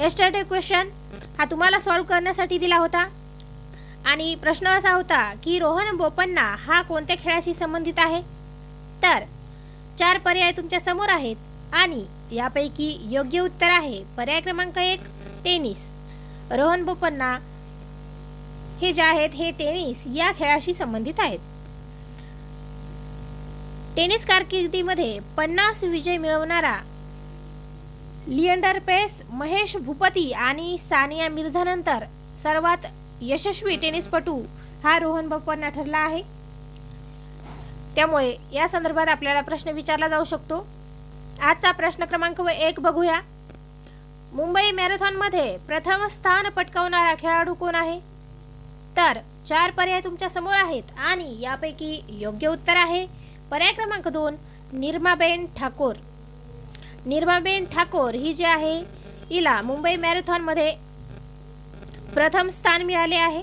Yesterday question हा तुम्हाला solve करण्यासाठी दिला होता. आणि प्रश्न असा होता की रोहन बोपन्ना हा कोणत्या खेळाशी संबंधित आहे? तर चार पर्याय तुमच्यासमोर आहेत आणि यापैकी योग्य उत्तर आहे पर्याय क्रमांक एक टेनिस. रोहन बोपन्ना हे जे आहेत हे टेनिस या खेळाशी संबंधित आहेत. टेनिस कारकिर्दीमध्ये पन्नास विजय मिळवणारा लिएंडर पेस महेश भूपती आणि सानिया मिर्झानंतर सर्वात यशस्वी टेनिसपटू हा रोहन बोपन्ना ठरला आहे. त्यामुळे या संदर्भात आपल्याला प्रश्न विचारला जाऊ शकतो. आजचा प्रश्न क्रमांक व एक बघूया. मुंबई मॅरेथॉनमध्ये प्रथम स्थान पटकावणारा खेळाडू कोण आहे? तर चार पर्याय तुमच्यासमोर आहेत आणि यापैकी योग्य उत्तर आहे. पर्याय क्रमांक दोन निर्माबेन ठाकूर. निर्माबेन ठाकोर ही जी आहे हिला मुंबई मॅरेथॉनमध्ये प्रथम स्थान मिळाले आहे.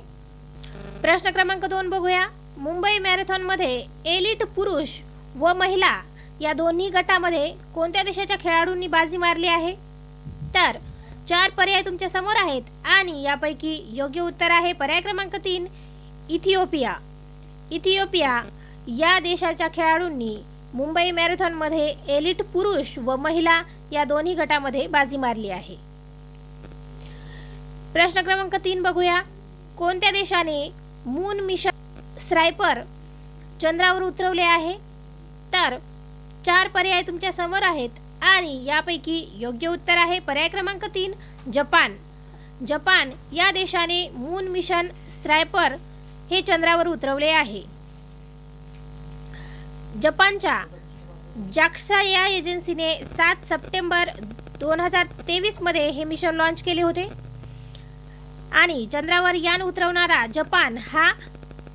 प्रश्न क्रमांक दोन बघूया. मुंबई मॅरेथॉनमध्ये एलिट पुरुष व महिला या दोन्ही गटामध्ये कोणत्या देशाच्या खेळाडूंनी बाजी मारली आहे? तर चार पर्याय तुमच्यासमोर आहेत आणि यापैकी योग्य उत्तर आहे पर्याय क्रमांक तीन इथिओपिया. इथिओपिया या देशाच्या खेळाडूंनी मुंबई मॅरेथॉनमध्ये एलिट पुरुष व महिला या दोन्ही गटामध्ये बाजी मारली आहे. प्रश्न क्रमांक तीन बघूया. कोणत्या देशाने मून मिशन स्ट्रायपर चंद्रावर उतरवले आहे? तर चार पर्याय तुमच्यासमोर आहेत आणि यापैकी योग्य उत्तर आहे. पर्याय क्रमांक तीन जपान. जपान या देशाने मून मिशन स्ट्रायपर हे चंद्रावर उतरवले आहे. जपानच्या जाक्सा या एजन्सीने सात सप्टेंबर दोन हजार तेवीसमध्ये हे मिशन लॉन्च केले होते. आणि चंद्रावर यान उतरवणारा जपान हा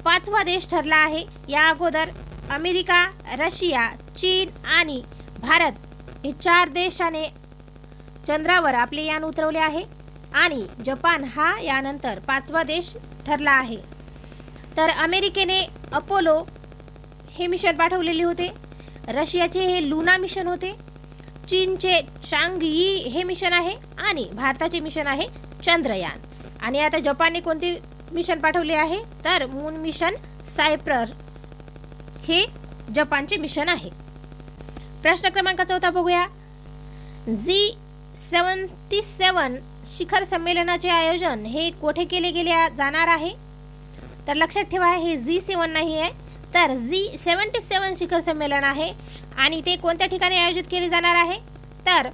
पाचवा देश ठरला आहे. या अगोदर अमेरिका रशिया चीन आणि भारत हे चार देशाने चंद्रावर आपले यान उतरवले आहे. आणि जपान हा यानंतर पाचवा देश ठरला आहे. तर अमेरिकेने अपोलो हे मिशन पाठवलेले होते. रशियाचे हे लुना मिशन होते. चीनचे चांग यी हे मिशन आहे आणि भारताचे मिशन आहे चंद्रयान. आणि आता जपानने कोणते मिशन पाठवले आहे? तर मून मिशन सायप्रर हे जपानचे मिशन आहे. प्रश्न क्रमांक चौथा बघूया. झी सेवन्टी सेवन शिखर संमेलनाचे आयोजन हे कोठे केले गेले जाणार आहे? तर लक्षात ठेवा हे झी सेवन नाही आहे. तर झी सेवन्टी सेवन शिखर संमेलन आहे. आणि ते कोणत्या ठिकाणी आयोजित केले जाणार आहे? तर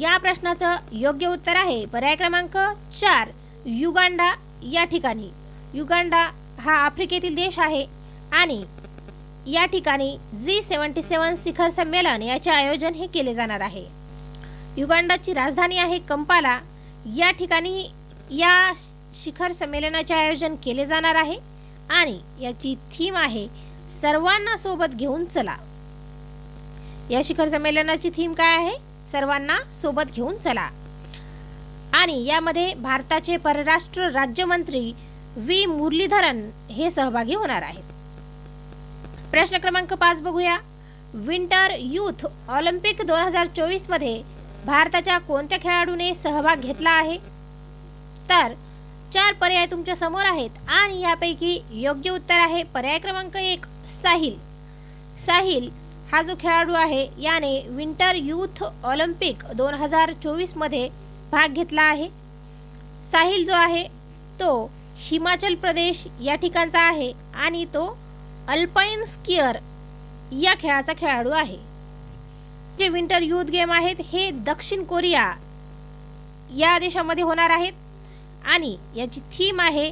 या प्रश्नाचं योग्य उत्तर आहे पर्याय क्रमांक चार युगांडा या ठिकाणी. युगांडा हा आफ्रिकेतील देश आहे. आणि या ठिकाणी झी सेवन्टी सेवन शिखर संमेलन याचे आयोजन हे केले जाणार आहे. युगांडाची राजधानी आहे कंपाला. या ठिकाणी या शिखर संमेलनाचे आयोजन केले जाणार आहे. आणि याची थीम आहे सर्वांना सोबत घेऊन चला. या शिखर संमेलनाची थीम काय आहे? सर्वांना सोबत घेऊन चला. आणि यामध्ये भारताचे परराष्ट्र राज्यमंत्री व्ही. मुरलीधरन हे सहभागी होणार आहेत. प्रश्न क्रमांक पाच बघूया. विंटर युथ ऑलिम्पिक दोन हजार चोवीसमध्ये भारताच्या कोणत्या खेळाडूने सहभाग घेतला आहे? तर चार पर्याय तुमच्यासमोर आहेत आणि यापैकी योग्य उत्तर आहे पर्याय क्रमांक एक साहिल. साहिल हा जो खेळाडू आहे याने विंटर यूथ ऑलिम्पिक दोन हजार चोवीसमध्ये भाग घेतला आहे. साहिल जो आहे तो हिमाचल प्रदेश या ठिकाणचा आहे आणि तो अल्पाईन स्किअर या खेळाचा खेळाडू आहे. जे विंटर यूथ गेम आहेत हे दक्षिण कोरिया या देशामध्ये होणार आहेत. आणि याची थीम आहे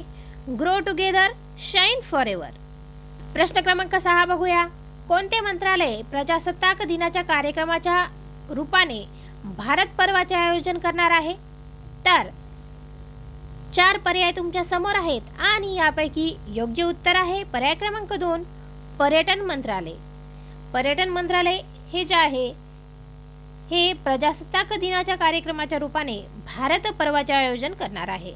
grow together shine forever प्रश्न क्रमांक सहा बघूया. कोणते मंत्रालय प्रजासत्ताक दिनाच्या कार्यक्रमाच्या रूपाने भारत पर्वाचे आयोजन करणार आहे? तर चार पर्याय तुमच्यासमोर आहेत आणि यापैकी योग्य उत्तर आहे पर्याय क्रमांक दोन पर्यटन मंत्रालय. पर्यटन मंत्रालय हे जे आहे हे प्रजासत्ताक दिनाच्या कार्यक्रमाच्या रूपाने भारत पर्वाचे आयोजन करणार आहे.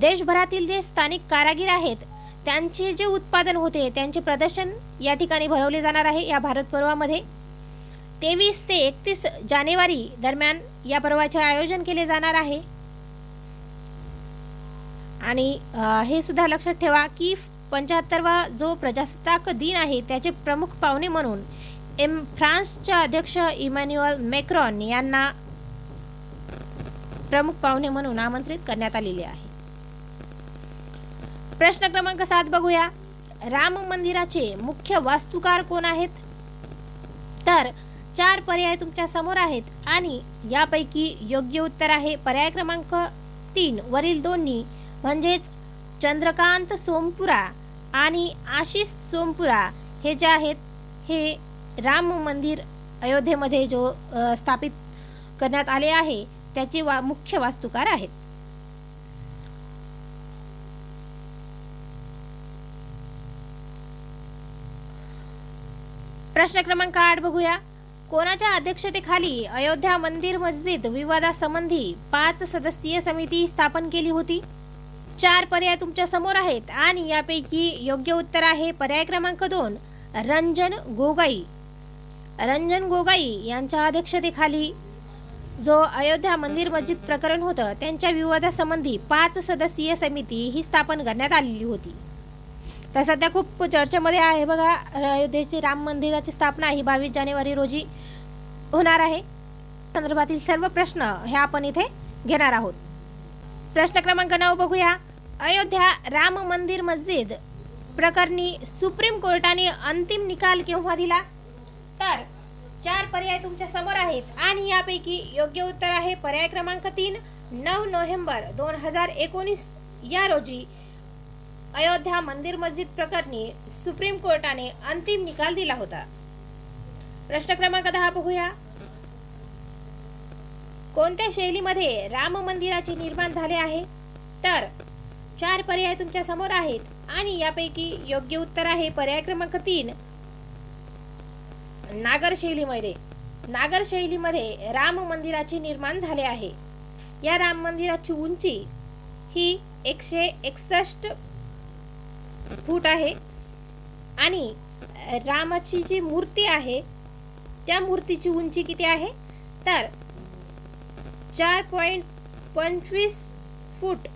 देशभरातील जे स्थानिक कारागीर आहेत त्यांचे जे उत्पादन होते त्यांचे प्रदर्शन या ठिकाणी भरवले जाणार आहे या भारत पर्वामध्ये. तेवीस ते एकतीस जानेवारी दरम्यान या पर्वाचे आयोजन केले जाणार आहे. आणि हे सुद्धा लक्षात ठेवा की पंच्याहत्तरवा जो प्रजासत्ताक दिन आहे त्याचे प्रमुख पाहुणे म्हणून एम फ्रान्सच्या अध्यक्ष इमॅन्युअल मेक्रॉन यांना प्रमुख पाहुणे म्हणून आमंत्रित करण्यात आलेले आहे. प्रश्न क्रमांक सात बघूया. राम मंदिराचे मुख्य वास्तुकार कोण आहेत? तर चार पर्याय तुमच्यासमोर आहेत आणि यापैकी योग्य उत्तर आहे. पर्याय क्रमांक तीन वरील दोन्ही म्हणजेच चंद्रकांत सोमपुरा आणि आशिष सोमपुरा हे जे आहेत हे राम मंदिर अयोध्येमध्ये जो स्थापित करण्यात आले आहे त्याचे वा मुख्य वास्तुकार आहेत. प्रश्न क्रमांक आठ बघूया. कोणाच्या अध्यक्षतेखाली अयोध्या मंदिर मस्जिद विवादासंबंधी पाच सदस्यीय समिती स्थापन केली होती? चार पर्याय तुमच्यासमोर आहेत आणि यापैकी योग्य उत्तर आहे पर्याय क्रमांक दोन रंजन गोगाई. रंजन गोगाई यांच्या अध्यक्षतेखाली जो अयोध्या मंदिर मस्जिद प्रकरण होतं त्यांच्या विवादासंबंधी पाच सदस्यीय समिती ही स्थापन करण्यात आलेली होती. तर सध्या खूप चर्चेमध्ये आहे बघा अयोध्येची राम मंदिराची स्थापना ही बावीस जानेवारी रोजी होणार आहे. संदर्भातील सर्व प्रश्न हे आपण इथे घेणार आहोत. प्रश्न क्रमांक नऊ बघूया. अयोध्या राम मंदिर मस्जिद प्रकरणी सुप्रीम कोर्टाने अंतिम निकाल केव्हा दिला? चार पर्याय तुमच्यासमोर आहेत. आणि यापैकी योग्य उत्तर आहे पर्याय क्रमांक तीन नऊ नोव्हेंबर दोन हजार एकोणीस. या रोजी अयोध्या मंदिर मस्जिद प्रकरणी सुप्रीम कोर्टाने अंतिम निकाल दिला होता. प्रश्न क्रमांक दहा बघूया. कोणत्या शैलीमध्ये राम मंदिराचे निर्माण झाले आहे? तर चार पर्याय तुमच्यासमोर आहेत. आणि यापैकी योग्य उत्तर आहे पर्याय क्रमांक तीन नागर शैलीमध्ये नागर शैलीमध्ये राम मंदिराचे निर्माण झाले आहे. या राम मंदिराची उंची ही एकशे एकसष्ट फूट आहे आणि रामाची जी मूर्ती आहे त्या मूर्तीची उंची किती आहे? तर चार पॉईंट पंचवीस फूट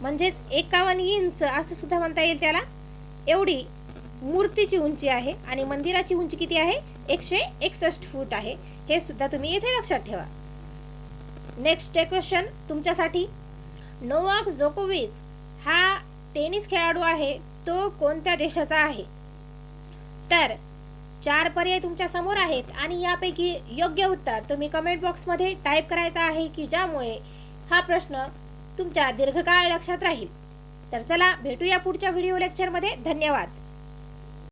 म्हणजेच एकावन्न इंच असं सुद्धा म्हणता येईल त्याला. एवढी मूर्तीची उंची आहे आणि मंदिराची उंची किती आहे? एकशे एकसष्ट फूट आहे. हे सुद्धा तुम्ही इथे लक्षात ठेवा. नेक्स्ट क्वेश्चन तुमच्यासाठी. नोवाक जोकोविच हा टेनिस खेळाडू आहे. तो कोणत्या देशाचा आहे? तर चार पर्याय तुमच्यासमोर आहेत आणि यापैकी योग्य उत्तर तुम्ही कमेंट बॉक्समध्ये टाईप करायचा आहे की ज्यामुळे हा प्रश्न तुमच्या दीर्घकाळ लक्षात राहील. तर चला भेटूया पुढच्या व्हिडिओ लेक्चरमध्ये धन्यवाद.